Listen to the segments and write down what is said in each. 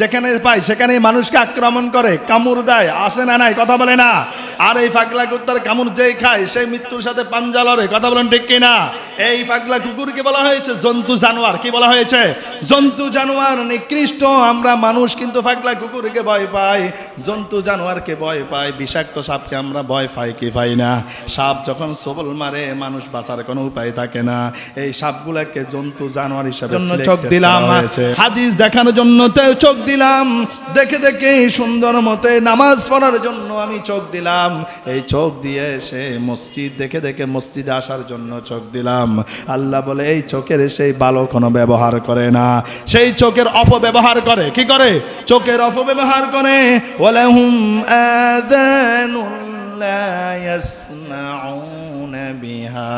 যেখানে পায় সেখানে মানুষকে আক্রমণ করে কামড় দেয় আসে না নাই কথা বলে না। আর এই ফাগলা কুত্তার কামড় যেই খায় সেই মৃত্যুর সাথে পাঞ্জা লড়ে কথা বলেন ঠিক কিনা? এই ফাগলা কুকুরকে বলা হয়েছে জন্তু জানোয়ার। কি বলা হয়েছে? জন্তু জানোয়ার নিকৃষ্ট আমরা মানুষ কিন্তু ফাগলা কুকুরকে ভয় পাই। জন্তু জানোয়ারকে ভয় পাই বিষাক্ত সাপকে আমরা ভয় পাই কি পাই না? সাপ যখন সবল মারে মানুষ বাঁচার কোনো উপায় থাকে না। এই সাপগুলোকে জন্তু জানোয়ার হিসাবে চোখ দিলাম। হাদিস দেখানোর জন্য চোখ দিলাম। দেখে দেখে সুন্দর মতে নামাজ পড়ার জন্য আমি চোখ দিলাম। এই চোখ দিয়ে সে মসজিদ, দেখে দেখে মসজিদে আসার জন্য চোখ দিলাম। আল্লাহ বলে, এই চোখের সেই ভালো কোনো ব্যবহার করে না। সেই চোখের অপব্যবহার করে। কি করে? চোখের অপব্যবহার করে। ওয়ালাহুম ইয়াসমাউনা। বিহা।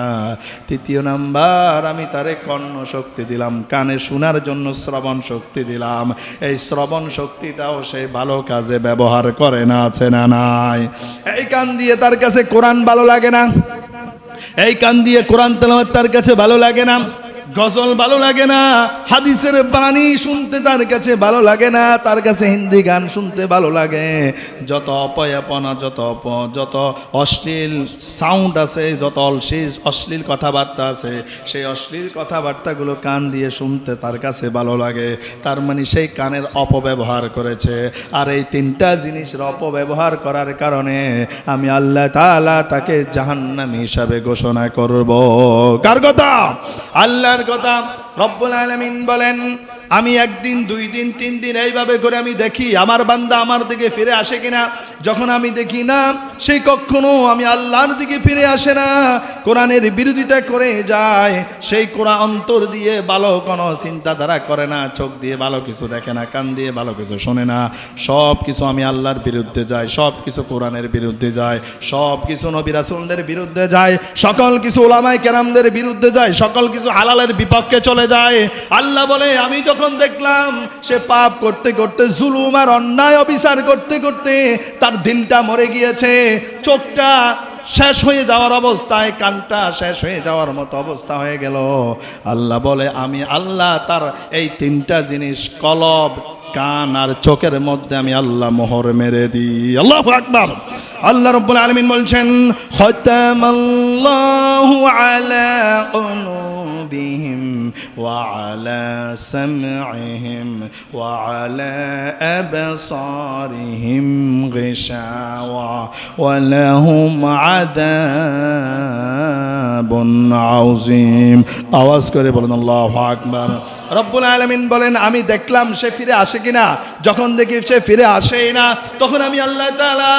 তৃতীয় নাম্বার, আমি তারে কর্ণ শক্তি দিলাম, কানে শোনার জন্য শ্রবণ শক্তি দিলাম। এই শ্রবণ শক্তিটাও সে ভালো কাজে ব্যবহার করে না, আছে না নাই? এই কান দিয়ে তার কাছে কোরআন ভালো লাগে না? এই কান দিয়ে কোরআন তেলাওয়াত তার কাছে ভালো লাগে না? গজল ভালো লাগে না, হাদিসের বাণী শুনতে তার কাছে ভালো লাগে না, তার কাছে হিন্দি গান শুনতে ভালো লাগে। যত অপয়াপনা, যত অপ, যত অশ্লীল সাউন্ড আছে, যত অশ্লীল অশ্লীল কথাবার্তা আছে, সেই অশ্লীল কথাবার্তাগুলো কান দিয়ে শুনতে তার কাছে ভালো লাগে। তার মানে সেই কানের অপব্যবহার করেছে। আর এই তিনটা জিনিসের অপব্যবহার করার কারণে আমি আল্লাহ তাআলা তাকে জাহান্নামী হিসাবে ঘোষণা করব। কার কথা? আল্লাহর কথা রব্বুল আলমিন বলেন আমি একদিন, দুই দিন, তিন দিন এইভাবে করে আমি দেখি, আমার বান্দা আমার দিকে ফিরে আসে কিনা? যখন আমি দেখি না সেই কখনো আমি আল্লাহর দিকে ফিরে আসে না। কোরআনের বিরোধিতা করে যায়, সেই কোরআন অন্তর দিয়ে ভালো কোনো চিন্তাধারা করে না, চোখ দিয়ে ভালো কিছু দেখে না, কান দিয়ে ভালো কিছু শোনে না। সব কিছু আমি আল্লাহর বিরুদ্ধে যাই, সব কিছু কোরআনের বিরুদ্ধে যায় সব কিছু নবী রাসূলদের বিরুদ্ধে যায় সকল কিছু ওলামাই কেরামদের বিরুদ্ধে যায় সকল কিছু হালালের বিপক্ষে চলে যায় আল্লাহ বলে, আমি যখন দেখলাম সে পাপ করতে করতে, জুলুম আর অন্যায় অবিচার করতে করতে তার দিলটা মরে গিয়েছে। চোখটা শেষ হয়ে যাওয়ার অবস্থায়, কানটা শেষ হয়ে যাওয়ার মতো অবস্থা হয়ে গেল। আল্লাহ বলে, আমি আল্লাহ, তার এই তিনটা জিনিস, কলব, কান আর চোখের মধ্যে আমি আল্লাহ মোহর মেরে দিই। আল্লাহ আকবার। আল্লাহ রব্বুল আলামিন বলছেন, খতামাল্লাহু আলা وعلى سمعهم وعلى أبصارهم غشاوة ولهم عذاب আওয়াজ করে বলেন, আল্লাহ রব্বুল আলমিন বলেন, আমি দেখলাম সে ফিরে আসে কিনা। যখন দেখি সে ফিরে আসেই না, তখন আমি আল্লাহ তালা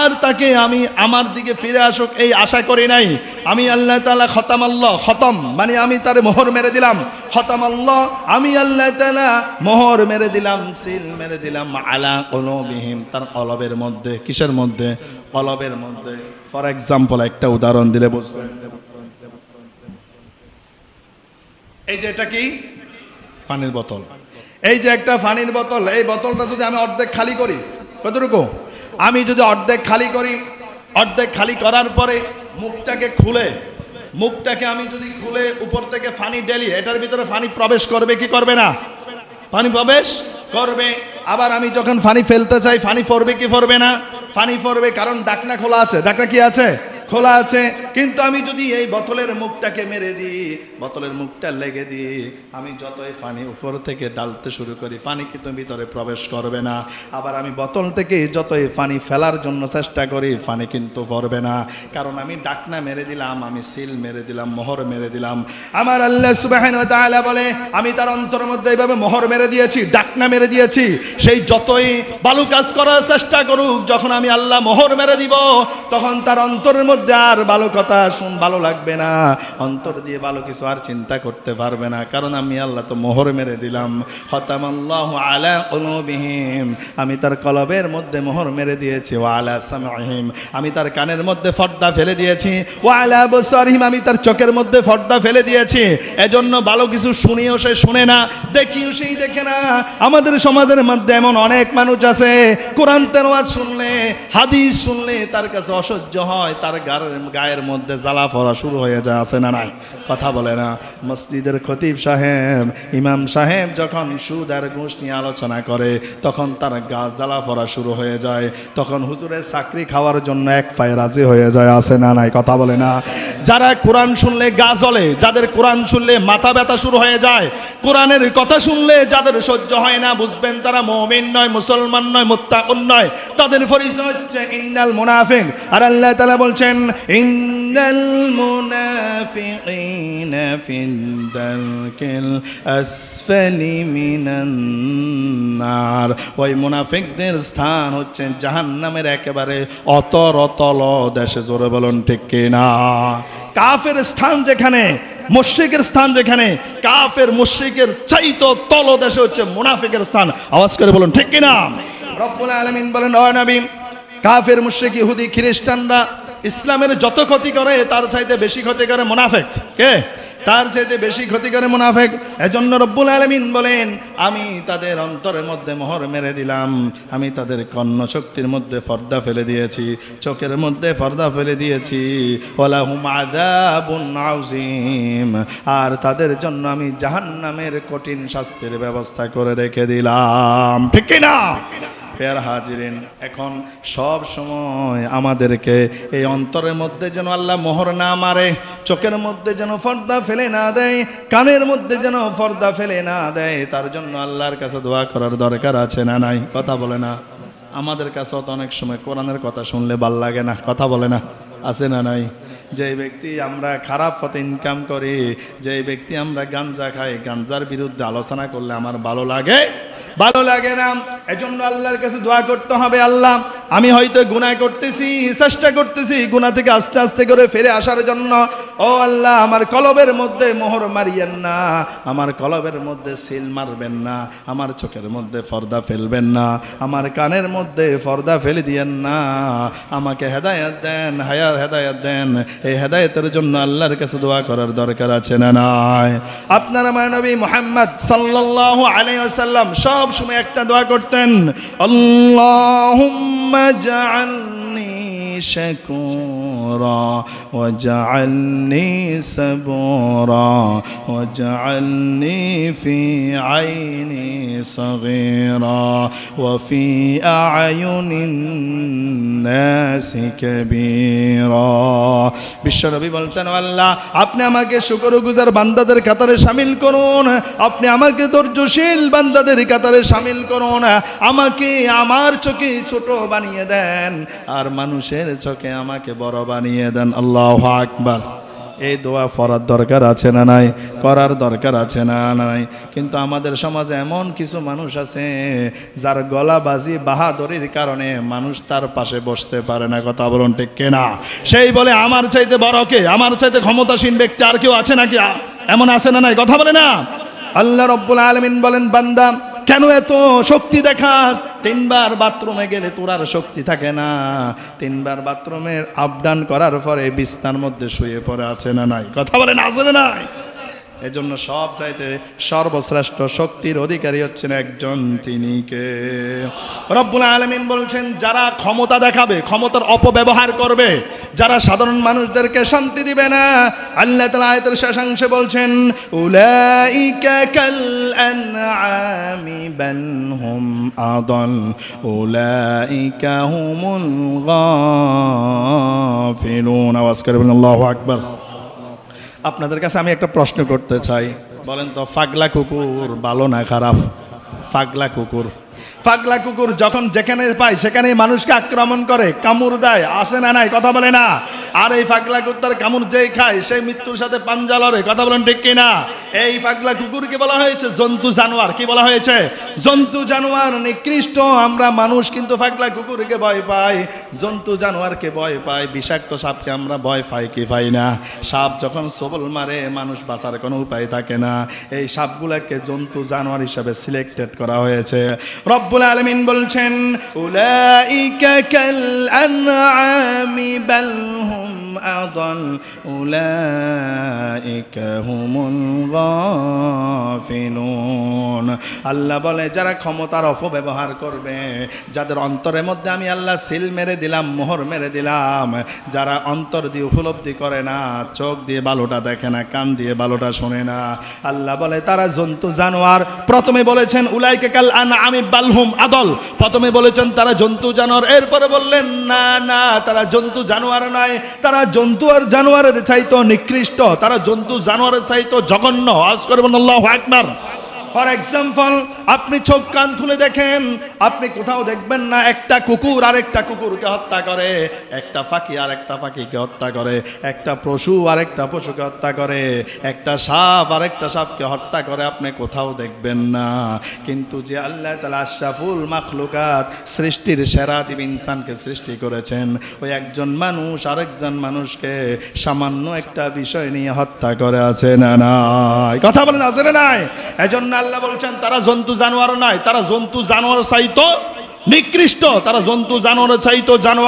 আর তাকে আমি আমার দিকে ফিরে আসুক এই আশা করি নাই। আমি আল্লাহ তালা খতাম আল্লাহ, খতম। মানে আমি তার মোহর মেরে দিলাম। খতম আল্লাহ, আমি আল্লাহ তালা মোহর মেরে দিলাম, সিল মেরে দিলাম আলা কলবিহীন তার অলবের মধ্যে, কিসের মধ্যে? অলবের মধ্যে। ফর এক্সাম্পল, একটা উদাহরণ দিলে বুঝবেন। এই যে এটা কি? পানির বোতল। এই যে একটা পানির বোতল, এই বোতলটা যদি আমি অর্ধেক খালি করি, কতটুকু? আমি যদি অর্ধেক খালি করি, অর্ধেক খালি করার পরে মুখটাকে খুলে, মুখটাকে আমি যদি খুলে উপর থেকে ফানি ডেলি এটার ভিতরে ফানি প্রবেশ করবে কি করবে না? পানি প্রবেশ করবে। আবার আমি যখন ফানি ফেলতে চাই, ফানি ফরবে কি ফরবে না? ফানি ফরবে কারণ ডাকনা খোলা আছে। ডাকনা কি আছে? খোলা আছে, কিন্তু আমি যদি এই বোতলের মুখটাকে মেরে দিই, বোতলের মুখটা লেগে দিই, আমি যতই পানি উপর থেকে ডালতে শুরু করি, পানি কিন্তু ভিতরে প্রবেশ করবে না? আবার আমি বোতল থেকে যতই পানি ফেলার জন্য চেষ্টা করি, পানি কিন্তু পড়বে না। কারণ আমি ডাকনা মেরে দিলাম, আমি সিল মেরে দিলাম, মোহর মেরে দিলাম। আমার আল্লাহ তাআলা বলে, আমি তার অন্তর মধ্যে এইভাবে মোহর মেরে দিয়েছি, ডাকনা মেরে দিয়েছি। সেই যতই ভালো কাজ করার চেষ্টা করুক, যখন আমি আল্লাহ মোহর মেরে দিব, তখন তার অন্তরের মধ্যে আর ভালো কথা শুন, ভালো লাগবে না। অন্তর দিয়ে ভালো কিছু আর চিন্তা করতে পারবে না। কারণ আমি আল্লাহ তো মোহর মেরে দিলাম। হতামাল্লাহ আলা কলবিহিম আমি তার কলবের মধ্যে মোহর মেরে দিয়েছি। ও আলা আমি তার কানের মধ্যে ফর্দা ফেলে দিয়েছি। ও আলা আমি তার চোখের মধ্যে ফর্দা ফেলে দিয়েছি। এজন্য ভালো কিছু শুনিও সে শুনে না, দেখিও সেই দেখে না। আমাদের সমাজের মধ্যে এমন অনেক মানুষ আছে, কোরআন তেরোয়াজ শুনলে, হাদিস শুনলে তার কাছে অসহ্য হয়, তার গার- গায়ের মধ্যে জ্বালা ফরা শুরু হয়ে যায়, আছে না নাই? কথা বলে না। মসজিদের খতিব সাহেব, ইমাম সাহেব যখন সুদ আর ঘুষ নিয়ে আলোচনা করে, তখন তার গা জ্বালা ফরা শুরু হয়ে যায়। তখন হুজুরের চাকরি খাওয়ার জন্য এক পায়ে রাজি হয়ে যায়, আছে না নাই? কথা বলে না। যারা কোরআন শুনলে গা জ্বলে, যাদের কোরআন শুনলে মাথা ব্যথা শুরু হয়ে যায়, কোরআনের কথা শুনলে যাদের সহ্য হয় না, বুঝবেন তারা মমিন নয়, মুসলমান নয়, মুত্তাকুন নয়। তাদের পরিচয় হচ্ছে, ইন্নাল মুনাফিক। আর আল্লাহ তালা বলছেন ইন্নাল মুনাফিকিনা ফিদ দারকিল আসফালি মিনান ওই মুনাফিকদের স্থান হচ্ছে জাহান্নামের একেবারে অতর অতল দেশে, জোরে বলুন ঠিক কিনা? কাফের স্থান যেখানে, মুশরিকের স্থান যেখানে, কাফের মুশরিকের চাইতো তল দেশে হচ্ছে মুনাফিকের স্থান। আওয়াজ করে বলুন ঠিক কিনা? রব্বুল আলামিন বলেন ও নবী, কাফের, মুশরিক, ইহুদি, খ্রিস্টানরা ইসলামের যত ক্ষতি করে, তার চাইতে বেশি ক্ষতি করে মুনাফেক। কে? তার চাইতে বেশি ক্ষতি করে মুনাফেক। এজন্য রব্বুল আলমিন বলেন, আমি তাদের অন্তরের মধ্যে মোহর মেরে দিলাম। আমি তাদের কর্ণ শক্তির মধ্যে ফর্দা ফেলে দিয়েছি। চোখের মধ্যে ফর্দা ফেলে দিয়েছি। আর তাদের জন্য আমি জাহান্নামের কঠিন শাস্তির ব্যবস্থা করে রেখে দিলাম। ঠিক না ফের হাজিরেন। এখন সব সময় আমাদেরকে এই অন্তরের মধ্যে যেন আল্লাহ মোহর না মারে, চোখের মধ্যে যেন ফর্দা ফেলে না দেয়, কানের মধ্যে যেন ফর্দা ফেলে না দেয়, তার জন্য আল্লাহর কাছে দোয়া করার দরকার আছে না নাই? কথা বলে না। আমাদের কাছে তো অনেক সময় কোরআনের কথা শুনলে ভালো লাগে না, কথা বলে না। আছে না নাই? যে ব্যক্তি আমরা খারাপ পথে ইনকাম করি যে ব্যক্তি আমরা গাঞ্জা খাই গাঞ্জার বিরুদ্ধে আলোচনা করলে আমার ভালো লাগে ভালো লাগে না। এজন্য আল্লাহর কাছে দোয়া করতে হবে আল্লাহ। আমি হয়তো গুনাহ করতেছি, চেষ্টা করতেছি, গুনাহ থেকে আস্তে আস্তে করে ফিরে আসার জন্য। ও আল্লাহ, আমার কলবের মধ্যে মোহর মারিয়েন না। আমার কলবের মধ্যে সিল মারবেন না। আমার চোখের মধ্যে ফর্দা ফেলবেন না। আমার কানের মধ্যে ফর্দা ফেলে দিয়েন না। আমাকে হেদায়াত দেন হায়া হেদায়াত দেন। এই হেদায়েতের জন্য আল্লাহর কাছে দোয়া করার দরকার আছে না নাই? আপনার আমার নবী মোহাম্মদ সাল্লাল্লাহু আলাইহি সাল্লাম সব সময় একটা দোয়া করতেন আল্লাহুম্মা জাআলনি شكورا واجعلني صبورا واجعلني في عيني صغيرا وفي أعين الناس كبيرا বিশ্বনবী বলতেন আল্লাহ আপনি আমাকে শুকর গুজার বান্দাদের কাতারে সামিল করুন আপনি আমাকে ধৈর্যশীল বান্দাদের কাতারে সামিল করুন আমাকে আমার চোখে ছোট বানিয়ে দেন আর মানুষের চোখে আমাকে বড় বানিয়ে দেন, আল্লাহ আকবার। এই দোয়া পড়ার দরকার আছে না নাই? করার দরকার আছে না নাই? কিন্তু আমাদের সমাজে এমন কিছু মানুষ আছে, যার গলাবাজি বাহাদুরির কারণে মানুষ তার পাশে বসতে পারে না। কথা বলুন ঠিক কেনা? সেই বলে, আমার চাইতে বড় কে? আমার চাইতে ক্ষমতাসীন ব্যক্তি আর কেউ আছে নাকি? এমন আছে না নাই? কথা বলে না। আল্লাহ রব্বুল আলমিন বলেন, বান্দা কেন এত শক্তি দেখাস? তিনবার বাথরুমে গেলে তোর আর শক্তি থাকে না। তিনবার বাথরুমের আপডান করার পরে বিস্তার মধ্যে শুয়ে পড়ে আছে না নাই? কথা বলে না না নাই? এজন্য সব চাইতে সর্বশ্রেষ্ঠ শক্তির অধিকারী হচ্ছেন একজন তিনি কে? রব্বুল আলমিন বলছেন, যারা ক্ষমতা দেখাবে, ক্ষমতার অপব্যবহার করবে, যারা সাধারণ মানুষদেরকে শান্তি দিবে না, আল্লাহ তালা আয়তের শেষাংশে বলছেন, উলাইকা হুম আওয়াজ করে বলেন, আল্লাহু আকবার। আপনাদের কাছে আমি একটা প্রশ্ন করতে চাই। বলেন তো, ফাগলা কুকুর ভালো না খারাপ? ফাগলা কুকুর। ফাগলা কুকুর যখন যেখানে পায়, সেখানেই মানুষকে আক্রমণ করে কামড় দেয়, আসে না নাই, কথা বলে না। আর এই ফাগলা কুত্তার কামড় যেই খায়, সেই মৃত্যুর সাথে পাঞ্জা লড়ে, কথা বলেন ঠিক কিনা? এই ফাগলা কুকুরকে বলা হয়েছে জন্তু জানোয়ার। কি বলা হয়েছে? জন্তু জানোয়ার নিকৃষ্ট, আমরা মানুষ কিন্তু ফাগলা কুকুরকে ভয় পাই। জন্তু জানোয়ারকে ভয় পাই, বিষাক্ত সাপকে আমরা ভয় পাই, কি পাই না? সাপ যখন সবল মারে, মানুষ বাঁচার কোনো উপায় থাকে না। এই সাপগুলোকে জন্তু জানোয়ার হিসাবে সিলেক্টেড করা হয়েছে। রব্বুল আলমিন বলছেন উলাইকা কাল আনআমি বাল হুম أضل أولئك هم الغافلون আল্লাহ বলে যারা ক্ষমতার অপব্যবহার করবে যাদের অন্তরের মধ্যে আমি আল্লাহ সিল মেরে দিলাম মোহর মেরে দিলাম যারা অন্তর দিয়ে উপলব্ধি করে না চোখ দিয়ে বালোটা দেখে না কান দিয়ে বালোটা শোনে না আল্লাহ বলে তারা জন্তু জানোয়ার প্রথমে বলেছেন উলাইকে কাল আন আমি বালহুম আদল প্রথমে বলেছেন তারা জন্তু জানোয়ার এরপরে বললেন না না তারা জন্তু জানোয়ার নয় তারা জন্তু আর জানোয়ারের চাইতো নিকৃষ্ট তারা জন্তু জানোয়ারের চাইতো জঘন্য। আজ করবেন আল্লাহ আকবার। ফর এক্সাম্পল আপনি চোখ কান খুলে দেখেন, আপনি কোথাও দেখবেন না, একটা কুকুর আর একটা কুকুরকে হত্যা করে, একটা ফাঁকি আর একটা ফাঁকিকে হত্যা করে, একটা পশু আর একটা পশুকে হত্যা করে, একটা সাপ আর একটা সাপকে হত্যা করে, আপনি কোথাও দেখবেন না। কিন্তু যে আল্লাহ তালা আশরাফুল মাখলুকাত সৃষ্টির সেরা জীব ইনসানকে সৃষ্টি করেছেন, ওই একজন মানুষ আরেকজন মানুষকে সামান্য একটা বিষয় নিয়ে হত্যা করে আছে না নাই? কথা বলেন আছে না নাই? এজন্য আল্লাহ বলছেন, তারা জন্তু জানোয়ার নাই, তারা জন্তু জানোয়ার চাইতো নিকৃষ্ট, তারা জন্তু জানোয়ার চাইতো জানোয়ার